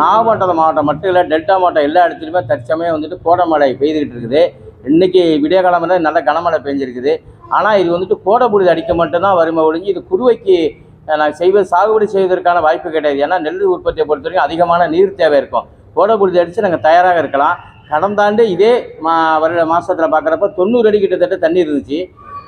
நாகப்பட்டினம் மாவட்டம் மட்டும் இல்லை டெல்டா மாவட்டம் எல்லா இடத்துலையுமே தற்சமயம் வந்துட்டு கோடமழை பெய்துக்கிட்டு இருக்குது. இன்னைக்கு விடிய காலம் நல்ல கனமழை பெஞ்சிருக்குது. ஆனால் இது வந்துட்டு கோடை அடிக்க மட்டும்தான் வருமே ஒழிஞ்சு இது குறுவைக்கு நாங்கள் செய்வது சாகுபடி செய்வதற்கான வாய்ப்பு கிடையாது. ஏன்னா நெல் உற்பத்தியை பொறுத்த வரைக்கும் அதிகமான நீர் தேவை இருக்கும். கோடை அடித்து நாங்கள் தயாராக இருக்கலாம். கடந்த ஆண்டு இதே மா வருட மாதத்தில் பார்க்குறப்ப தொண்ணூறு அடி கிட்டத்தட்ட தண்ணி இருந்துச்சு.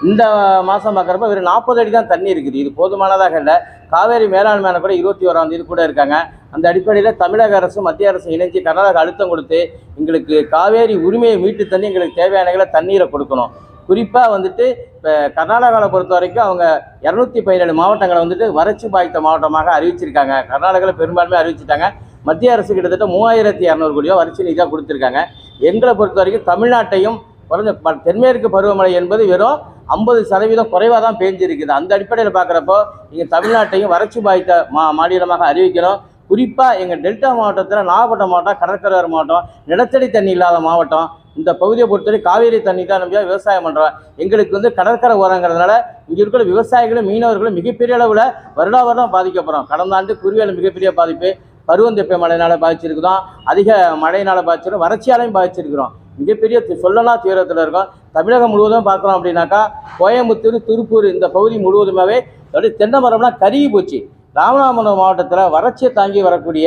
இந்த மாதம் பார்க்குறப்ப வெறும் நாற்பது அடி தான் தண்ணி இருக்குது. இது போதுமானதாக இல்லை. காவேரி மேலாண்மையான கூட இருபத்தி ஓராம் தேதி கூட இருக்காங்க. அந்த அடிப்படையில் தமிழக அரசும் மத்திய அரசு இணைஞ்சு கர்நாடகா அழுத்தம் கொடுத்து எங்களுக்கு காவேரி உரிமையை மீட்டு தண்ணி எங்களுக்கு தேவையானங்களை தண்ணீரை கொடுக்கணும். குறிப்பாக வந்துட்டு இப்போ கர்நாடகாவில் பொறுத்த வரைக்கும் அவங்க இரநூத்தி பதினேழு மாவட்டங்களை வந்துட்டு வறட்சி பாதித்த மாவட்டமாக அறிவிச்சிருக்காங்க. கர்நாடகாவில் பெரும்பான்மை அறிவிச்சிட்டாங்க. மத்திய அரசு கிட்டத்தட்ட மூவாயிரத்தி இரநூறு கோடியோ வறட்சி நிதியாக கொடுத்துருக்காங்க. எங்களை பொறுத்த வரைக்கும் தமிழ்நாட்டையும் குறைஞ்ச ப- தென்மேற்கு பருவமழை என்பது வெறும் ஐம்பது சதவீதம் குறைவாக தான் பேஞ்சிருக்குது. அந்த அடிப்படையில் பார்க்குறப்போ நீங்கள் தமிழ்நாட்டையும் வறட்சி பாதித்த மா மாநிலமாக அறிவிக்கணும். குறிப்பாக எங்கள் டெல்டா மாவட்டத்தில் நாகப்பட்டினம் மாவட்டம் கடற்கரை மாவட்டம் நிலத்தடி தண்ணி இல்லாத மாவட்டம். இந்த பகுதியை பொறுத்தவரை காவேரி தண்ணி தான் நம்பியா விவசாயம் பண்ணுறோம் எங்களுக்கு வந்து கடற்கரை ஓரங்கிறதுனால இங்கே இருக்கிற விவசாயிகளும் மீனவர்களும் மிகப்பெரிய அளவில் வருடா வருடம் பாதிக்கப்படுறோம். கடந்த ஆண்டு குருவியால் மிகப்பெரிய பாதிப்பு பருவந்தெப்ப மழையினால் பாதிச்சிருக்கிறோம் அதிக மழையினால் பாதிச்சிருக்கோம் வறட்சியாலையும் பாதிச்சிருக்கிறோம். மிகப்பெரிய சொல்லலாம் சொல்லனா தீவிரத்தில் இருக்கோம். தமிழகம் முழுவதும் பார்க்குறோம் அப்படின்னாக்கா கோயம்புத்தூர் திருப்பூர் இந்த பகுதி முழுவதுமாகவே அப்படியே தென்னை மரம்லாம் கருகி போச்சு. ராமநாதபுரம் மாவட்டத்தில் வறட்சியை தாங்கி வரக்கூடிய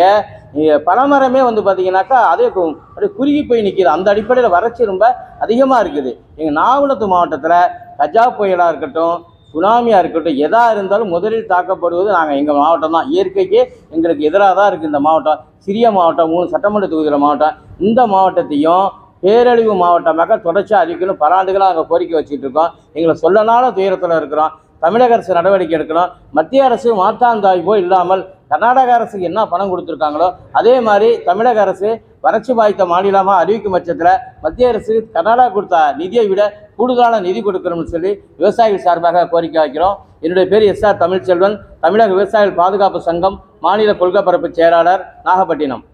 பனைமரமே வந்து பார்த்தீங்கன்னாக்கா அதே கு- அப்படியே குறுகி போய் நிற்கிது அந்த அடிப்படையில் வறட்சி ரொம்ப அதிகமாக இருக்குது. எங்கள் நாகப்பட்டினம் மாவட்டத்தில் கஜா புயலாக இருக்கட்டும் சுனாமியாக இருக்கட்டும் எதாக இருந்தாலும் முதலில் தாக்கப்படுவது நாங்கள் எங்கள் மாவட்டம் தான். இயற்கைக்கு எங்களுக்கு எதிராக தான் இருக்குது இந்த மாவட்டம். சிறிய மாவட்டம் மூணு சட்டமன்ற தொகுதியில் மாவட்டம். இந்த மாவட்டத்தையும் பேரழிவு மாவட்டமாக தொடர்ச்சியாக அறிவிக்கணும் பல ஆண்டுகளாக நாங்கள் கோரிக்கை வச்சுட்டு இருக்கோம். எங்களை சொல்லனால துயரத்தில் இருக்கிறோம். தமிழக அரசு நடவடிக்கை எடுக்கணும். மத்திய அரசு மாற்றாந்தாய்வோ இல்லாமல் கர்நாடக அரசுக்கு என்ன பணம் கொடுத்துருக்காங்களோ அதே மாதிரி தமிழக அரசு வறட்சி பாதித்த மாநிலமாக அறிவிக்கும் பட்சத்தில் மத்திய அரசு கர்நாடகா கொடுத்த நிதியை விட கூடுதலான நிதி கொடுக்கணும்னு சொல்லி விவசாயிகள் சார்பாக கோரிக்கை வைக்கிறோம். என்னுடைய பேர் எஸ் ஆர் தமிழ்ச்செல்வன். தமிழக விவசாயிகள் பாதுகாப்பு சங்கம் மாநில கொள்கை பரப்பு செயலாளர் நாகப்பட்டினம்.